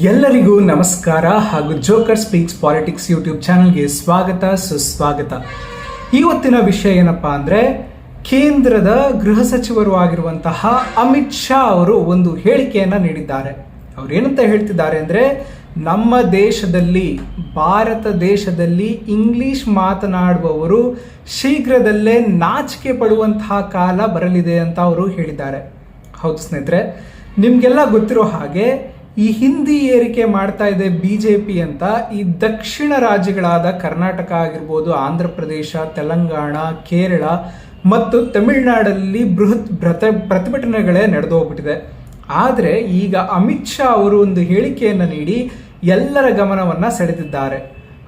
ಎಲ್ಲರಿಗೂ ನಮಸ್ಕಾರ ಹಾಗೂ ಜೋಕರ್ ಸ್ಪೀಕ್ಸ್ ಪಾಲಿಟಿಕ್ಸ್ ಯೂಟ್ಯೂಬ್ ಚಾನಲ್ಗೆ ಸ್ವಾಗತ, ಸುಸ್ವಾಗತ. ಇವತ್ತಿನ ವಿಷಯ ಏನಪ್ಪಾ ಅಂದ್ರೆ, ಕೇಂದ್ರದ ಗೃಹ ಸಚಿವರು ಆಗಿರುವಂತಹ ಅಮಿತ್ ಶಾ ಅವರು ಒಂದು ಹೇಳಿಕೆಯನ್ನು ನೀಡಿದ್ದಾರೆ. ಅವ್ರು ಏನಂತ ಹೇಳ್ತಿದ್ದಾರೆ ಅಂದ್ರೆ, ನಮ್ಮ ದೇಶದಲ್ಲಿ, ಭಾರತ ದೇಶದಲ್ಲಿ ಇಂಗ್ಲಿಷ್ ಮಾತನಾಡುವವರು ಶೀಘ್ರದಲ್ಲೇ ನಾಚಿಕೆ ಪಡುವಂತಹ ಕಾಲ ಬರಲಿದೆ ಅಂತ ಅವರು ಹೇಳಿದ್ದಾರೆ. ಹೌದು ಸ್ನೇಹಿತರೆ, ನಿಮಗೆಲ್ಲ ಗೊತ್ತಿರೋ ಹಾಗೆ ಈ ಹಿಂದಿ ಏರಿಕೆ ಮಾಡ್ತಾ ಇದೆ ಬಿ ಜೆ ಪಿ ಅಂತ. ಈ ದಕ್ಷಿಣ ರಾಜ್ಯಗಳಾದ ಕರ್ನಾಟಕ ಆಗಿರ್ಬೋದು ಆಂಧ್ರ ಪ್ರದೇಶ ತೆಲಂಗಾಣ, ಕೇರಳ ಮತ್ತು ತಮಿಳುನಾಡಲ್ಲಿ ಬೃಹತ್ ಪ್ರತ, ಪ್ರತಿಭಟನೆಗಳೇ ನಡೆದು ಹೋಗ್ಬಿಟ್ಟಿದೆ ಆದರೆ ಈಗ ಅಮಿತ್ ಶಾ ಅವರು ಒಂದು ಹೇಳಿಕೆಯನ್ನು ನೀಡಿ ಎಲ್ಲರ ಗಮನವನ್ನು ಸೆಳೆದಿದ್ದಾರೆ.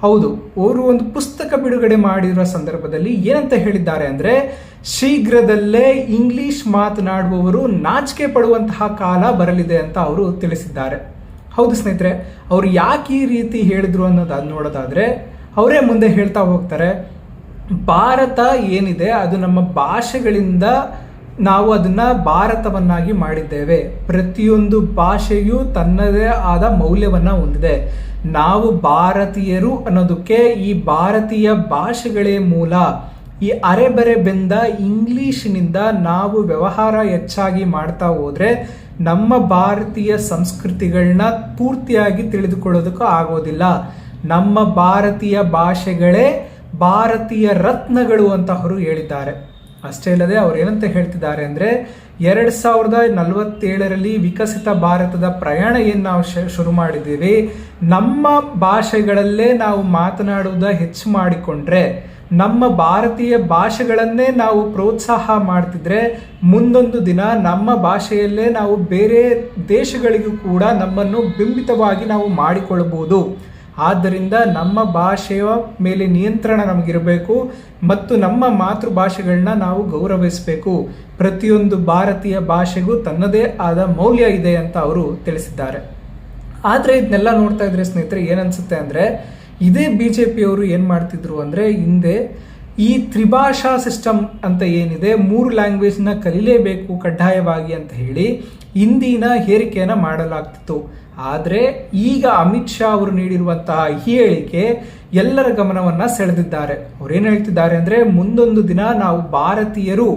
ಹೌದು, ಅವರು ಒಂದು ಪುಸ್ತಕ ಬಿಡುಗಡೆ ಮಾಡಿರೋ ಸಂದರ್ಭದಲ್ಲಿ ಏನಂತ ಹೇಳಿದ್ದಾರೆ ಅಂದರೆ, ಶೀಘ್ರದಲ್ಲೇ ಇಂಗ್ಲಿಷ್ ಮಾತನಾಡುವವರು ನಾಚಿಕೆ ಪಡುವಂತಹ ಕಾಲ ಬರಲಿದೆ ಅಂತ ಅವರು ತಿಳಿಸಿದ್ದಾರೆ. ಹೌದು ಸ್ನೇಹಿತರೆ, ಅವರು ಯಾಕೆ ಈ ರೀತಿ ಹೇಳಿದ್ರು ಅನ್ನೋದು ನೋಡೋದಾದ್ರೆ, ಅವರೇ ಮುಂದೆ ಹೇಳ್ತಾ ಹೋಗ್ತಾರೆ, ಭಾರತ ಏನಿದೆ, ಅದು ನಮ್ಮ ಭಾಷೆಗಳಿಂದ ನಾವು ಅದನ್ನ ಭಾರತವನ್ನಾಗಿ ಮಾಡಿದ್ದೇವೆ. ಪ್ರತಿಯೊಂದು ಭಾಷೆಯು ತನ್ನದೇ ಆದ ಮೌಲ್ಯವನ್ನ ಹೊಂದಿದೆ. ನಾವು ಭಾರತೀಯರು ಅನ್ನೋದಕ್ಕೆ ಈ ಭಾರತೀಯ ಭಾಷೆಗಳೇ ಮೂಲ. ಈ ಅರೆಬರೆ ಬೆಂದ ಇಂಗ್ಲೀಷಿನಿಂದ ನಾವು ವ್ಯವಹಾರ ಹೆಚ್ಚಾಗಿ ಮಾಡ್ತಾ ಹೋದ್ರೆ ನಮ್ಮ ಭಾರತೀಯ ಸಂಸ್ಕೃತಿಗಳನ್ನ ಪೂರ್ತಿಯಾಗಿ ತಿಳಿದುಕೊಳ್ಳೋದಕ್ಕೂ ಆಗೋದಿಲ್ಲ. ನಮ್ಮ ಭಾರತೀಯ ಭಾಷೆಗಳೇ ಭಾರತೀಯ ರತ್ನಗಳು ಅಂತ ಅವರು ಹೇಳಿದ್ದಾರೆ. ಅಷ್ಟೇ ಇಲ್ಲದೆ ಅವ್ರು ಏನಂತ ಹೇಳ್ತಿದ್ದಾರೆ ಅಂದರೆ ಎರಡು ಸಾವಿರದ ನಲವತ್ತೇಳರಲ್ಲಿ ವಿಕಸಿತ ಭಾರತದ ಪ್ರಯಾಣ ಏನು ನಾವು ಶುರು ಮಾಡಿದ್ದೀವಿ, ನಮ್ಮ ಭಾಷೆಗಳಲ್ಲೇ ನಾವು ಮಾತನಾಡುವುದ ಹೆಚ್ಚು ಮಾಡಿಕೊಂಡ್ರೆ, ನಮ್ಮ ಭಾರತೀಯ ಭಾಷೆಗಳನ್ನೇ ನಾವು ಪ್ರೋತ್ಸಾಹ ಮಾಡ್ತಿದ್ರೆ, ಮುಂದೊಂದು ದಿನ ನಮ್ಮ ಭಾಷೆಯಲ್ಲೇ ನಾವು ಬೇರೆ ದೇಶಗಳಿಗೂ ಕೂಡ ನಮ್ಮನ್ನು ಬಿಂಬಿತವಾಗಿ ನಾವು ಮಾಡಿಕೊಳ್ಳಬಹುದು ಆದ್ದರಿಂದ ನಮ್ಮ ಭಾಷೆಯ ಮೇಲೆ ನಿಯಂತ್ರಣ ನಮಗಿರಬೇಕು ಮತ್ತು ನಮ್ಮ ಮಾತೃಭಾಷೆಗಳನ್ನ ನಾವು ಗೌರವಿಸಬೇಕು. ಪ್ರತಿಯೊಂದು ಭಾರತೀಯ ಭಾಷೆಗೂ ತನ್ನದೇ ಆದ ಮೌಲ್ಯ ಇದೆ ಅಂತ ಅವರು ತಿಳಿಸಿದ್ದಾರೆ. ಆದರೆ ಇದನ್ನೆಲ್ಲ ನೋಡ್ತಾ ಇದ್ರೆ ಸ್ನೇಹಿತರೆ ಏನನ್ಸುತ್ತೆ ಅಂದರೆ, ಇದೇ ಬಿ ಜೆ ಪಿಯವರು ಏನು ಮಾಡ್ತಿದ್ರು ಅಂದರೆ, ಹಿಂದೆ ಈ ತ್ರಿಭಾಷಾ ಸಿಸ್ಟಮ್ ಅಂತ ಏನಿದೆ, ಮೂರು ಲ್ಯಾಂಗ್ವೇಜ್ನ ಕಲಿಲೇಬೇಕು ಕಡ್ಡಾಯವಾಗಿ ಅಂತ ಹೇಳಿ ಹಿಂದಿನ ಹೇರಿಕೆಯನ್ನು ಮಾಡಲಾಗ್ತಿತ್ತು. ಆದರೆ ಈಗ ಅಮಿತ್ ಶಾ ಅವರು ನೀಡಿರುವಂತಹ ಹೇಳಿಕೆ ಎಲ್ಲರ ಗಮನವನ್ನು ಸೆಳೆದಿದ್ದಾರೆ. ಅವರೇನು ಹೇಳ್ತಿದ್ದಾರೆ ಅಂದರೆ, ಮುಂದೊಂದು ದಿನ ನಾವು ಭಾರತೀಯರು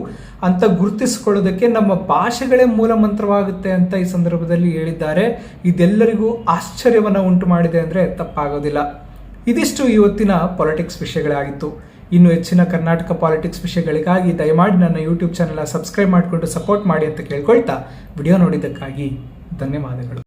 ಅಂತ ಗುರುತಿಸಿಕೊಳ್ಳೋದಕ್ಕೆ ನಮ್ಮ ಭಾಷೆಗಳೇ ಮೂಲ ಮಂತ್ರವಾಗುತ್ತೆ ಅಂತ ಈ ಸಂದರ್ಭದಲ್ಲಿ ಹೇಳಿದ್ದಾರೆ. ಇದೆಲ್ಲರಿಗೂ ಆಶ್ಚರ್ಯವನ್ನು ಉಂಟು ಮಾಡಿದೆ ಅಂದರೆ ತಪ್ಪಾಗೋದಿಲ್ಲ. ಇದಿಷ್ಟು ಇವತ್ತಿನ ಪೊಲಿಟಿಕ್ಸ್ ವಿಷಯಗಳಾಗಿತ್ತು. ಇನ್ನು ಹೆಚ್ಚಿನ ಕರ್ನಾಟಕ ಪಾಲಿಟಿಕ್ಸ್ ವಿಷಯಗಳಿಗಾಗಿ ದಯಮಾಡಿ ನನ್ನ ಯೂಟ್ಯೂಬ್ ಚಾನಲ್ ಸಬ್ಸ್ಕ್ರೈಬ್ ಮಾಡಿಕೊಂಡು ಸಪೋರ್ಟ್ ಮಾಡಿ ಅಂತ ಕೇಳ್ಕೊಳ್ತಾ ವಿಡಿಯೋ ನೋಡಿದ್ದಕ್ಕಾಗಿ ಧನ್ಯವಾದಗಳು.